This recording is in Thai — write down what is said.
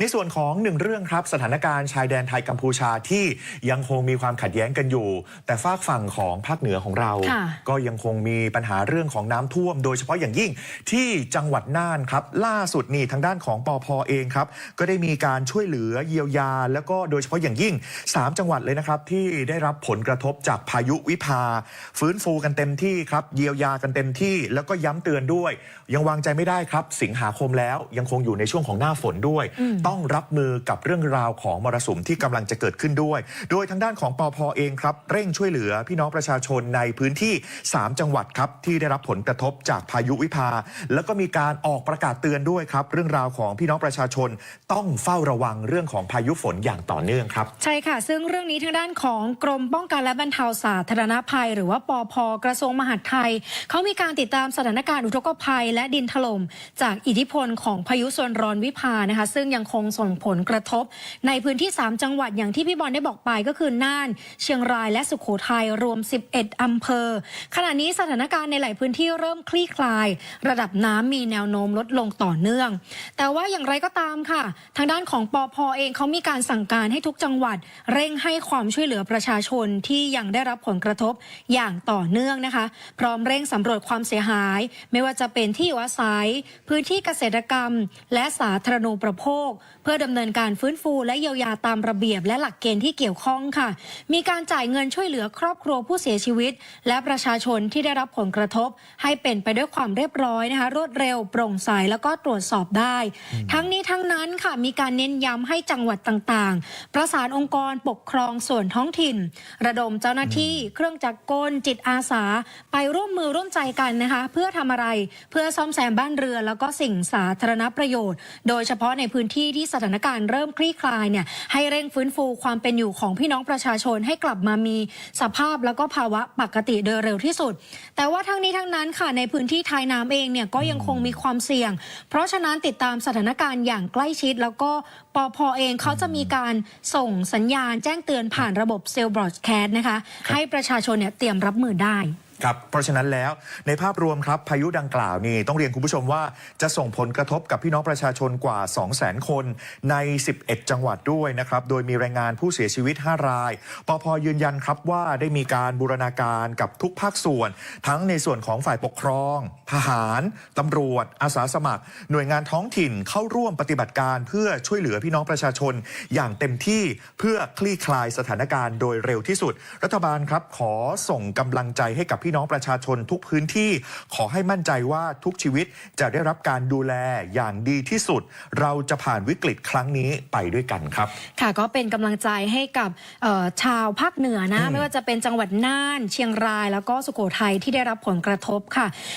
ในส่วนของหนึ่งเรื่องครับ สถานการณ์ชายแดนไทยกัมพูชาที่ยังคงมีความขัดแย้งกันอยู่ แต่ฝากฝั่งของภาคเหนือของเราค่ะก็ยังคงมีปัญหาเรื่องของน้ำท่วม โดยเฉพาะอย่างยิ่งที่จังหวัดน่านครับ ล่าสุดนี่ทางด้านของปอพเองครับ ก็ได้มีการช่วยเหลือเยียวยา แล้วก็โดยเฉพาะอย่างยิ่ง 3 จังหวัดเลยนะครับ ที่ได้รับผลกระทบจากพายุวิภา ฟื้นฟูกันเต็มที่ครับเยียวยากันเต็มที่ แล้วก็ย้ำเตือนด้วย ยังวางใจไม่ได้ครับ สิงหาคมแล้วยังคงอยู่ในช่วงของหน้าฝนด้วยต้้องรับมือกับเรื่องราวของมรสุมที่กำลังจะเกิดขึ้นด้วย โดยทางด้านของปอพเองครับ เร่งช่วยเหลือพี่น้องประชาชนในพื้นที่ 3 จังหวัดครับที่ได้รับผลกระทบจากพายุวิภา แล้วก็มีการออกประกาศเตือนด้วยครับ เรื่องราวของพี่น้องประชาชนต้องเฝ้าระวังเรื่องของพายุฝนอย่างต่อเนื่องครับ ใช่ค่ะ ซึ่งเรื่องนี้ทางด้านของกรมป้องกันและบรรเทาสาธารณภัย หรือว่าปอพกระทรวงมหาดไทยเขามีการติดตามสถานการณ์อุทกภัย และดินถล่มจากอิทธิพลของพายุโซนร้อนวิภานะคะ ซึ่งยังคงส่งผลกระทบ ในพื้นที่ 3 จังหวัดอย่างที่พี่บอลได้บอกไปก็คือน่าน เชียงรายและสุโขทัยรวม 11 อำเภอ ขณะนี้สถานการณ์ในหลายพื้นที่เริ่มคลี่คลาย ระดับน้ำมีแนวโน้มลดลงต่อเนื่อง แต่ว่าอย่างไรก็ตามค่ะ ทางด้านของปอพเองเขามีการสั่งการให้ทุกจังหวัด เร่งให้ความช่วยเหลือประชาชนที่ยังได้รับผลกระทบอย่างต่อเนื่องนะคะ พร้อมเร่งสำรวจความเสียหาย ไม่ว่าจะเป็นที่อยู่อาศัย พื้นที่เกษตรกรรม และสาธารณูปโภคเพื่อดำเนินการฟื้นฟูและเยียวยาตามระเบียบและหลักเกณฑ์ที่เกี่ยวข้องค่ะ มีการจ่ายเงินช่วยเหลือครอบครัวผู้เสียชีวิต และประชาชนที่ได้รับผลกระทบ ให้เป็นไปด้วยความเรียบร้อยนะคะ รวดเร็ว โปร่งใสแล้วก็ตรวจสอบได้ ทั้งนี้ทั้งนั้นค่ะมีการเน้นย้ำให้จังหวัดต่างๆ ประสานองค์กรปกครองส่วนท้องถิ่น ระดมเจ้าหน้าที่ เครื่องจักรกลจิตอาสา ไปร่วมมือร่วมใจกันนะคะ เพื่อทำอะไรเพื่อซ่อมแซมบ้านเรือนแล้วก็สิ่งสาธารณประโยชน์ โดยเฉพาะในพื้นที่ที่สถานการณ์เริ่มคลี่คลายเนี่ยให้เร่งฟื้นฟูความเป็นอยู่ของพี่น้องประชาชนให้กลับมามีสภาพแล้วก็ภาวะปกติโดยเร็วที่สุด แต่ว่าทั้งนี้ทั้งนั้นค่ะในพื้นที่ท้ายน้ำเองเนี่ยก็ยังคงมีความเสี่ยง เพราะฉะนั้นติดตามสถานการณ์อย่างใกล้ชิด แล้วก็ปอพเองเขาจะมีการส่งสัญญาณแจ้งเตือนผ่านระบบเซลล์บรอดแคสต์นะคะให้ประชาชนเนี่ยเตรียมรับมือได้ ครับเพราะฉะนั้นแล้วในภาพรวมครับพายุดังกล่าวนี่ต้องเรียนคุณผู้ชมว่าจะส่งผลกระทบกับพี่น้องประชาชนกว่า 200,000 คนใน 11 จังหวัดด้วยนะครับ โดยมีรายงานผู้เสียชีวิต 5 ราย ปพยืนยันครับว่าได้มีการบูรณาการกับทุกภาคส่วน ทั้งในส่วนของฝ่ายปกครอง ทหาร ตำรวจ อาสาสมัคร หน่วยงานท้องถิ่นเข้าร่วมปฏิบัติการเพื่อช่วยเหลือพี่น้องประชาชน อย่างเต็มที่เพื่อคลี่คลายสถานการณ์โดยเร็วที่สุด รัฐบาลครับขอส่งกำลังใจให้กับพี่น้องประชาชนทุกพื้นที่ขอให้มั่นใจว่าทุกชีวิตจะได้รับการดูแลอย่างดีที่สุด เราจะผ่านวิกฤตครั้งนี้ไปด้วยกันครับ ค่ะก็เป็นกำลังใจให้กับเอ่อชาวภาคเหนือนะอืมไม่ว่าจะเป็นจังหวัดน่าน เชียงราย แล้วก็สุโขทัยที่ได้รับผลกระทบค่ะ